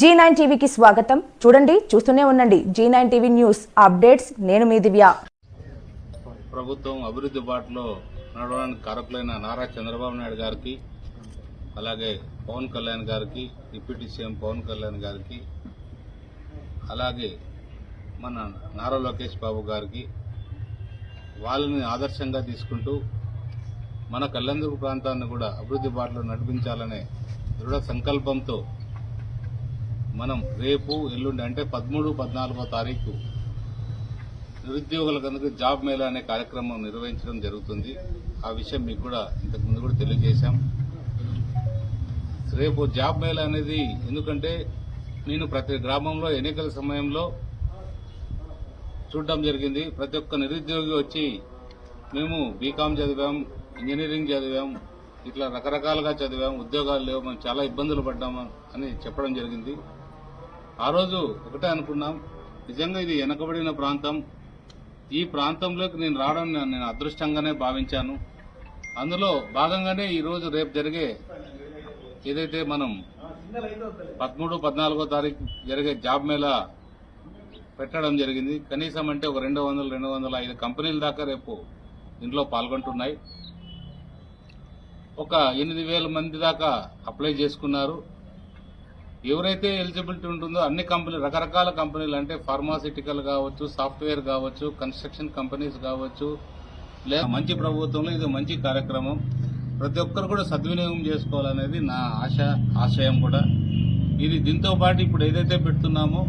G nine టీవీకి స్వాగతం. చూడండి చూస్తూనే ఉండండి. Zee nine TV news updates. నేను మీ దివ్య. ప్రభుత్వం అభివృద్ధి బాటలో నడవడానికి కారకులైన నారా చంద్రబాబు నాయుడు గారికి అలాగే పవన్ కళ్యాణ్ గారికి డిప్యూటీ సీఎం పవన్ కళ్యాణ్ గారికి అలాగే మన నారా లోకేష్ బాబు గారికి వాళ్ళని ఆదర్శంగా తీసుకుంటూ మన కళ్యాణదుర్గ ప్రాంతాన్ని కూడా అభివృద్ధి బాటలో నడిపించాలనే దృఢ సంకల్పంతో మనం రేపు ఎల్లుండి అంటే పదమూడు పద్నాలుగో తారీఖు నిరుద్యోగుల కనుక జాబ్ మేళా అనే కార్యక్రమం నిర్వహించడం జరుగుతుంది. ఆ విషయం మీకు కూడా ఇంతకు ముందు కూడా తెలియజేశాం. రేపు జాబ్ మేళా అనేది ఎందుకంటే నేను ప్రతి గ్రామంలో ఎన్నికల సమయంలో చూడడం జరిగింది. ప్రతి ఒక్క నిరుద్యోగి వచ్చి మేము బీకామ్ చదివాం ఇంజనీరింగ్ చదివాం ఇట్లా రకరకాలుగా చదివాం ఉద్యోగాలు లేవు మేము చాలా ఇబ్బందులు పడ్డాము అని చెప్పడం జరిగింది. ఆ రోజు ఒకటే అనుకున్నాం నిజంగా ఇది వెనకబడిన ప్రాంతం. ఈ ప్రాంతంలోకి నేను రావడం నేను అదృష్టంగానే భావించాను. అందులో భాగంగానే ఈరోజు రేపు జరిగే ఏదైతే మనం పదమూడు పద్నాలుగో తారీఖు జరిగే జాబ్ మేళా పెట్టడం జరిగింది. కనీసం అంటే ఒక రెండు వందలు రెండు వందల ఐదు కంపెనీల దాకా రేపు దీంట్లో పాల్గొంటున్నాయి. ఒక ఎనిమిది వేల మంది దాకా అప్లై చేసుకున్నారు. ఎవరైతే ఎలిజిబిలిటీ ఉంటుందో అన్ని కంపెనీలు రకరకాల కంపెనీలు అంటే ఫార్మాసిటికల్ కావచ్చు సాఫ్ట్వేర్ కావచ్చు కన్స్ట్రక్షన్ కంపెనీస్ కావచ్చు లేదా మంచి ప్రభుత్వంలో ఇది మంచి కార్యక్రమం. ప్రతి ఒక్కరు కూడా సద్వినియోగం చేసుకోవాలనేది నా ఆశ ఆశయం కూడా. ఇది దీంతో పాటు ఇప్పుడు ఏదైతే పెడుతున్నామో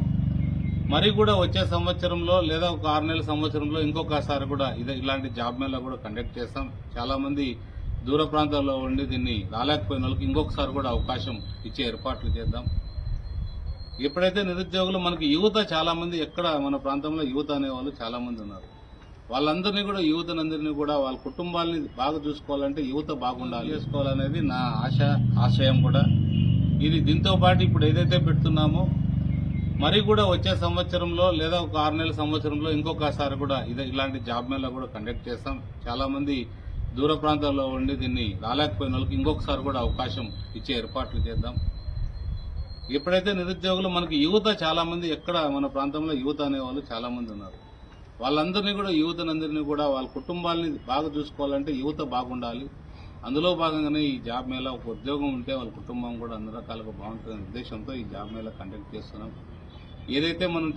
మరి కూడా వచ్చే సంవత్సరంలో లేదా ఒక ఆరు నెలల సంవత్సరంలో ఇంకొకసారి కూడా ఇదే ఇలాంటి జాబ్ మేళా కూడా కండక్ట్ చేస్తాం. చాలామంది దూర ప్రాంతాల్లో ఉండి దీన్ని రాలేకపోయిన వాళ్ళకి ఇంకొకసారి కూడా అవకాశం ఇచ్చే ఏర్పాట్లు చేద్దాం. ఎప్పుడైతే నిరుద్యోగులు మనకి యువత చాలా మంది ఎక్కడ మన ప్రాంతంలో యువత అనేవాళ్ళు చాలా మంది ఉన్నారు. వాళ్ళందరినీ కూడా యువతనందరినీ కూడా వాళ్ళ కుటుంబాలని బాగా చూసుకోవాలంటే యువత బాగుండాలి. చేసుకోవాలనేది నా ఆశ ఆశయం కూడా. ఇది దీంతో పాటు ఇప్పుడు ఏదైతే పెడుతున్నామో మరి కూడా వచ్చే సంవత్సరంలో లేదా ఒక ఆరు నెలల సంవత్సరంలో ఇంకొకసారి కూడా ఇదే ఇలాంటి జాబ్ మేళా కూడా కండక్ట్ చేస్తాం. చాలామంది దూర ప్రాంతాల్లో ఉండి దీన్ని రాలేకపోయిన వాళ్ళకి ఇంకొకసారి కూడా అవకాశం ఇచ్చే ఏర్పాట్లు చేద్దాం. ఎప్పుడైతే నిరుద్యోగులు మనకి యువత చాలా మంది ఎక్కడ మన ప్రాంతంలో యువత అనేవాళ్ళు చాలా మంది ఉన్నారు. వాళ్ళందరినీ కూడా యువతనందరినీ కూడా వాళ్ళ కుటుంబాలని బాగా చూసుకోవాలంటే యువత బాగుండాలి. అందులో భాగంగానే ఈ జాబ్ మేళా ఒక ఉద్యోగం ఉంటే వాళ్ళ కుటుంబం కూడా అన్ని రకాలుగా బాగుంటుందనే ఉద్దేశంతో ఈ జాబ్ మేళా కండక్ట్ చేస్తున్నాం. ఏదైతే మనం